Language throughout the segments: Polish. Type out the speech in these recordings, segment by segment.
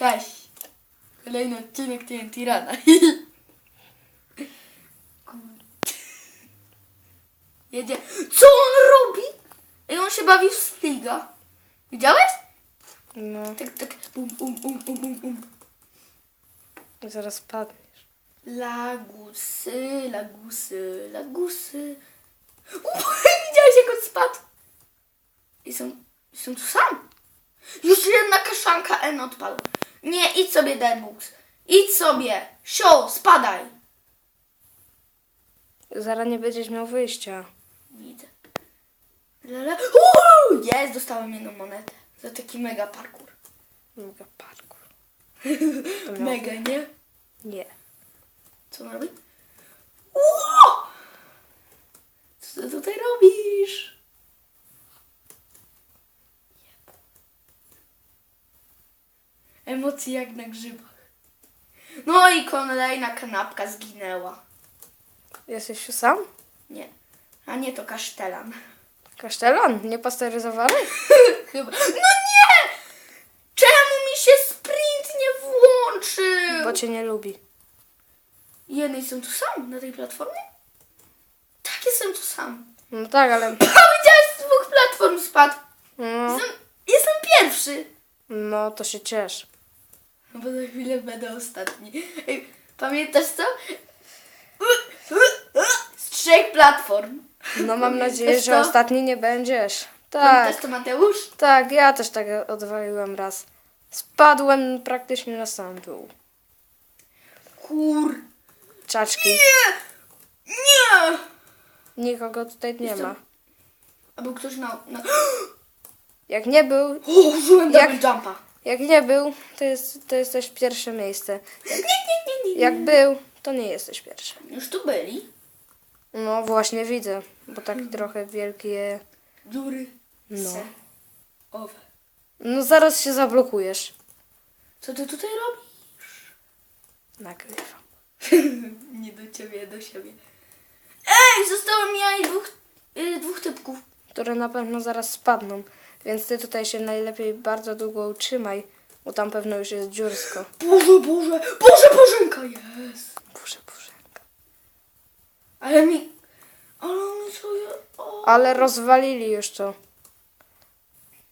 Cześć. Kolejny odcinek TNT Rada. Jedzie. Co on robi? I on się bawi w Sliga. Widziałeś? No, Tak, tak. Bum, bum, bum, bum, bum, bum. zaraz padniesz. Lagusy, lagusy, lagusy. Uuu, widziałeś jak on spadł? I są, i są tu sam. Już jedna kaszanka N odpadła. Nie, idź sobie Derbux. Idź sobie. Show, spadaj. Zaraz nie będziesz miał wyjścia. Widzę. Lele. Uuu, jest, dostałem jedną monetę. Za taki mega parkour. Mega parkour. Mega, nie? Nie. Co on robi? Ło! Co ty tutaj robisz? Emocje jak na grzybach. No i kolejna kanapka zginęła. Jesteś tu sam? Nie. A nie, to kasztelan. Kasztelan? Niepasteryzowany? Chyba. No nie! Czemu mi się sprint nie włączył? Bo cię nie lubi. Jednej są tu sam na tej platformie? Tak, jestem tu sam. No tak, ale... A widziałeś z dwóch platform spadł. No, Jestem, jestem pierwszy. no to się ciesz. No bo za chwilę będę ostatni. Ej, pamiętasz co? Z trzech platform. No mam Pamiętasz nadzieję, że ostatni nie będziesz. Pamiętasz Tak, to Mateusz? tak, ja też tak odwaliłem raz. Spadłem praktycznie na sam dół. Kur... Czaczki. Nie! Nie! Nikogo tutaj nie Jestem- ma. A był ktoś na... na... Jak nie był, O, użyłem Jak- jumpa. Jak nie był, to, jest, to jesteś pierwsze miejsce. Nie, nie, nie, nie. Jak był, to nie jesteś pierwszy. Już tu byli. No właśnie widzę, bo taki trochę wielkie... Dziury. No. Owe. No zaraz się zablokujesz. Co ty tutaj robisz? Nagrywam. nie do ciebie, do siebie. Ej, zostało mi ja i dwóch, y, dwóch typków. Które na pewno zaraz spadną. Więc ty tutaj się najlepiej bardzo długo utrzymaj, bo tam pewno już jest dziursko. Boże, Boże, Boże, Bożenka jest. Boże, bożenka. Ale mi... Ale mi co. O. Ale rozwalili już to.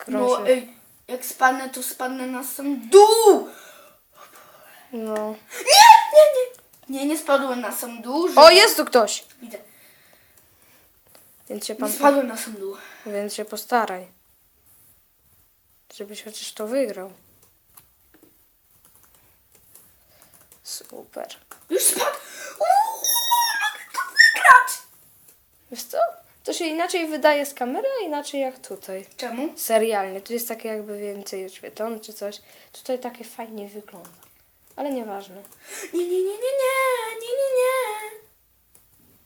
No Krąży. ej, jak spadnę, to spadnę na sam dół. No. Nie, nie, nie. Nie, nie spadłem na sam dół. że- O, jest tu ktoś! Widzę. Więc się, Nie pan, spadłem na sam dół. więc się postaraj. Żebyś chociaż to wygrał. Super. Już spadł. Uuu, mogę to wygrać. Wiesz co? To się inaczej wydaje z kamery, a inaczej jak tutaj. Czemu? serialnie. Tu jest takie jakby więcej oświetlone czy coś. Tutaj takie fajnie wygląda. Ale nieważne. Nie, nie, nie, nie, nie, nie, nie, nie.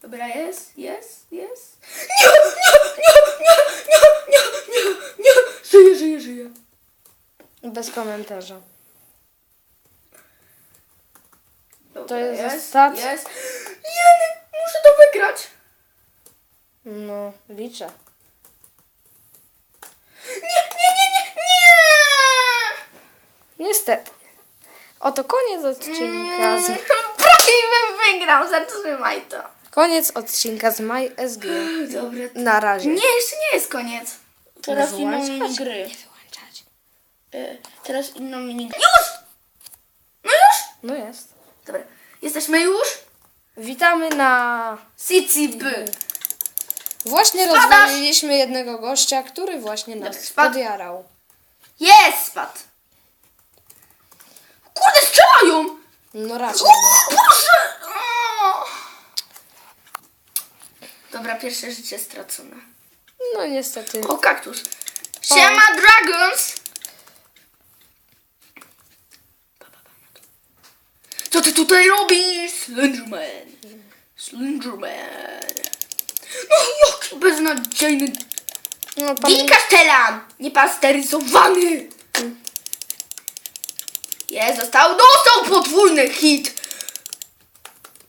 Dobra, jest, jest, jest. Nie, nie, nie, nie, nie, nie, nie, nie. Żyję, żyję, żyję. Bez komentarza. Dobra, To jest jest, stat- jest. Jeny, muszę to wygrać. No, liczę. Nie, nie, nie, nie, nie. Niestety. Oto koniec odcinka z... Prawie bym wygrał, zatrzymaj to. Koniec odcinka z My SG. Dobra. Na razie. Nie, jeszcze nie jest koniec. Teraz inną wyłączać? minigry. Nie wyłączać. Y, Teraz inną minigry. Już! No już! No jest. Dobra, jesteśmy już? Witamy na... CCB. Właśnie Spadasz! rozwaliliśmy jednego gościa, który właśnie nas spadł. podjarał. Jest, spadł. Kurde, strzelają! No raczej. O Boże! O! Dobra, pierwsze życie stracone. No niestety. O, kaktus. Siema, Dragons! Co ty tutaj robisz, Slenderman? Slenderman. No jaki beznadziejny No, Din Castellan! Niepasteryzowany! Jest, został, dostał podwójny hit!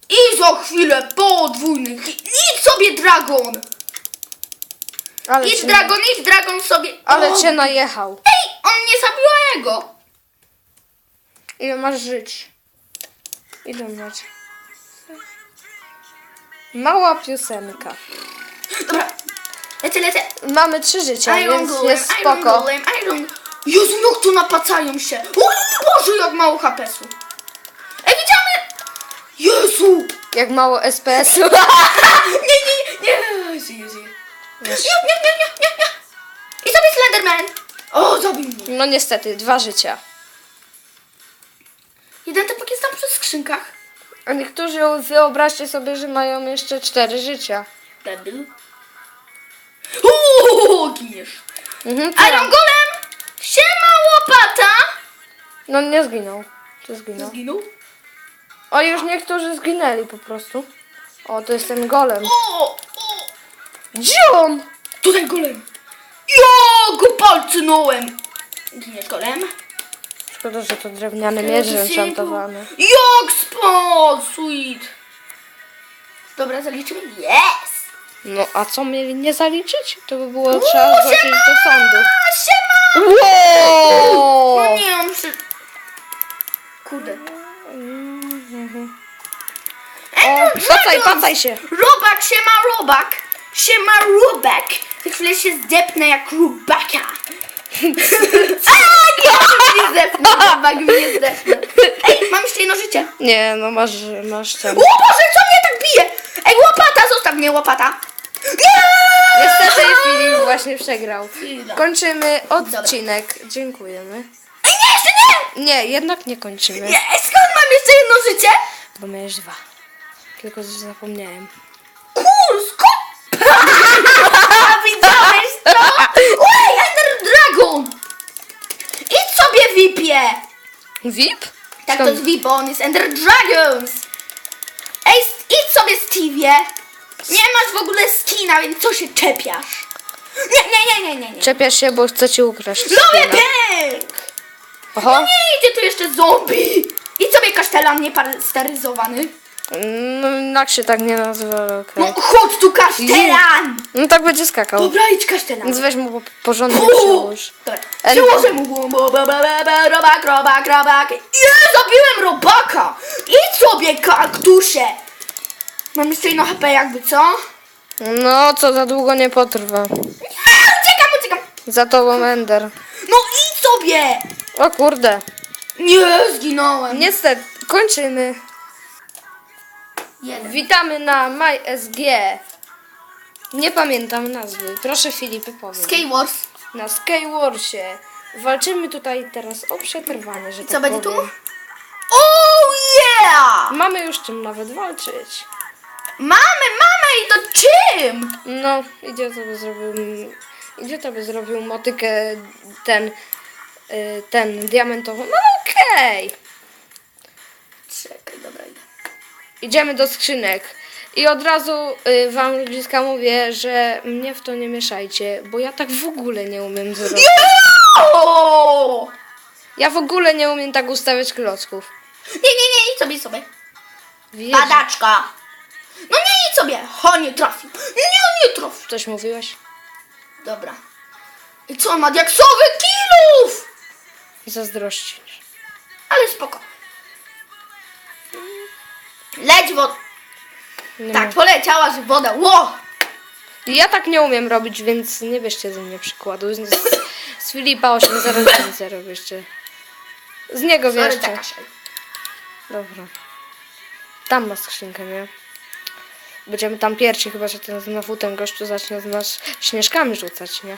I za chwilę podwójny hit. Idź sobie, Dragon! Ale Idź, cię, Dragon, idź, Dragon sobie! ale cię najechał. Ej, on nie zabiła jego! Ile masz żyć? Ile masz? Mała piosenka. Dobra. Lecę, lecę. Mamy trzy życia, Iron więc Golem, jest Iron spoko. Golem, Iron... Jezu, jak tu napacają się. O Boże, jak mało HP-su. Ej, widziamy! Jezu! Jak mało SPS-u. Nie, nie, nie, nie, nie, nie. I sobie Slenderman. O, zabił mnie. No niestety, dwa życia. Jeden typek jest tam przy skrzynkach. A niektórzy wyobraźcie sobie, że mają jeszcze cztery życia. Debil. Uuu, giniesz. Mhm, Iron Golem! Siema, łopata! No nie zginął. Czy zginął? Zginął? O, już niektórzy zginęli po prostu. O, to jest ten golem. O, Gdzie on? tutaj golem. Ja go palcynąłem. Giniesz golem? Szkoda, że to drewniany miecz enchantowany. Jak spał, sweet. Dobra, zaliczymy. Yes! No, a co mieli nie zaliczyć? To by było trzeba zgłosić do sądu. A, siema! Wow! No nie, on przy... Kurde. O, pacaj, pacaj się. Robak, siema robak. Siema robak. Za chwilę się zdepnę jak robaka. A, nie, mnie zdepnę, robak mnie zdepnę. Ej, mam jeszcze jedno życie. Nie, no masz, masz ten. O Boże, co mnie tak bije? Ej, łopata, zostaw mnie, łopata. Nie! Niestety Filip właśnie przegrał. Kończymy odcinek. Dziękujemy. Ej, nie, jeszcze nie! Nie, jednak nie kończymy. Nie, skąd mam jeszcze jedno życie? Bo miałeś dwa. Tylko że zapomniałem. Widziałeś to? Oj, Ender Dragon! Idź sobie, Vipie! VIP? Tak, to Skąd? jest VIP, on jest Ender Dragons! Ej, s- idź sobie, Stevie! Nie masz w ogóle skina, więc co się czepiasz? Nie, nie, nie, nie, nie, nie. Czepiasz się, bo chcę ci ukraść. Lubię skina. pęk! Oho. Nie idzie tu jeszcze zombie! Idź sobie, kasztelan niepasteryzowany. No, jak się tak nie nazywa, okej. No chodź tu, kasztelan! No tak będzie skakał. Dobra, idź kasztelan. Więc weź mu po- porządnie O! przyłóż. Dobra, En- Przyłożę mu bo- bo- bo- bo- bo- robak, robak, robak. Nie, zabiłem robaka! Idź sobie, kaktusie! Mam jeszcze jedno HP jakby, co? No, co za długo nie potrwa. Nie, uciekam, uciekam! Za tobą Ender. No idź sobie! O kurde. Nie, zginąłem. Niestety, kończymy. Jeden. Witamy na MySG. Nie pamiętam nazwy. Proszę Filipy powiedz. Skywars. Na Skywarsie. Walczymy tutaj teraz o przetrwanie, że Co tak będzie tu? powiem. Oh yeah! Mamy już czym nawet walczyć. Mamy, mamy i to czym? No, idzie to by zrobił. Idzie to by zrobił motykę ten. y, Ten diamentową. No okej. Idziemy do skrzynek. I od razu y, wam ludziska mówię, że mnie w to nie mieszajcie, bo ja tak w ogóle nie umiem zrobić. O! Ja w ogóle nie umiem tak ustawiać klocków. Nie, nie, nie, idź sobie, idź sobie. Padaczka. No nie, idź sobie. Ho, nie trafił. Nie, nie trafił. coś mówiłeś? Dobra. I co, ma diaksowy kilów? Zazdrościsz. Ale spoko. Leć wod... Nie Tak, poleciała, że woda. Ło! Ja tak nie umiem robić, więc nie bierzcie ze mnie przykładu. Z, z, z Filipa 809 bierzcie. Z niego Sorry, bierzcie. taka. Dobra. Tam ma skrzynkę, nie? Będziemy tam pierwsi, chyba że ten znowu ten gościu zacznie z nas śnieżkami rzucać, nie?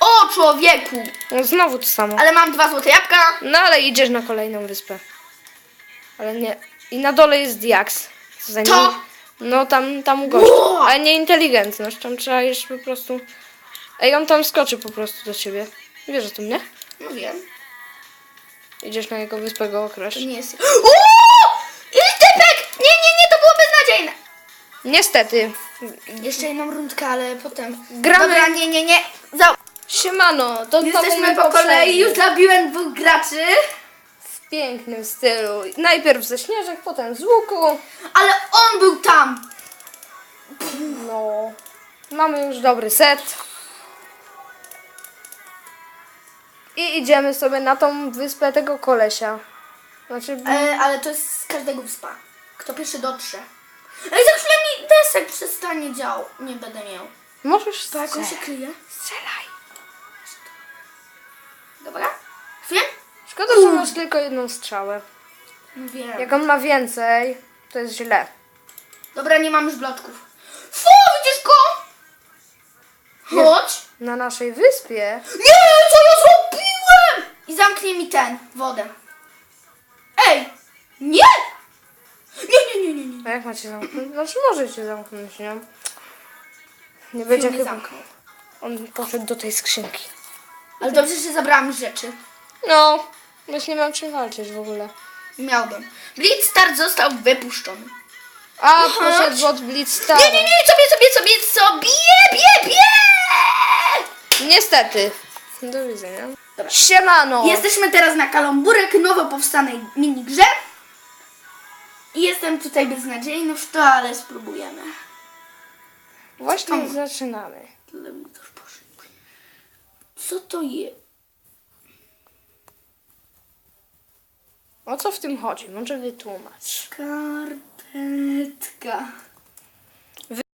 O, człowieku! No znowu to samo. Ale mam dwa złote jabłka. No ale idziesz na kolejną wyspę. Ale nie. I na dole jest za To? No tam, tam. Ło! Ale nie inteligentność. Tam trzeba jeszcze po prostu... Ej, on tam skoczy po prostu do ciebie. Wiesz o tym, nie? No wiem. Idziesz na jego wyspę go. To nie jest... Typek! Nie, nie, nie, to było beznadziejne. Niestety. Jeszcze jedną rundkę, ale potem... Gramy- Dobra, nie, nie, nie. Za... Siemano, to znowu Jesteśmy my po kolei. Już zabiłem dwóch graczy. Pięknym stylu. Najpierw ze śnieżek, potem z łuku. Ale on był tam. No. Mamy już dobry set. I idziemy sobie na tą wyspę tego kolesia. Znaczy, E, ale to jest z każdego wyspa. Kto pierwszy dotrze. Ej, za chwilę mi desek przestanie działał. Nie będę miał. możesz To jak on się strzelać. kryje? Strzelaj. Dobra. Wiem? Szkoda, że masz tylko jedną strzałę. Wiem. Jak on ma więcej, to jest źle. Dobra, nie mam już blotków. Fu, widzisz go? Chodź. Na naszej wyspie Nie, co ja zrobiłem? I zamknie mi ten, wodę. Ej, nie! Nie, nie, nie, nie, nie. A jak macie zamknąć? Znaczy możecie zamknąć, nie? Nie będzie Nie chyba. zamknął. On poszedł do tej skrzynki. Ale dobrze, że zabrałam rzeczy. No, już nie mam czym walczyć w ogóle. Miałbym. Blitzstart został wypuszczony. A, chodź. poszedł od Blitzstara. Nie, nie, nie, sobie, sobie, sobie, sobie, bie, bie! Niestety. Do widzenia. Dobra. Siemano. Jesteśmy teraz na Kalamburek, nowo powstanej minigrze. I jestem tutaj beznadziejny w to, ale spróbujemy. Właśnie Tam. zaczynamy. Co to jest? O co w tym chodzi? Może wytłumacz. Karpetka.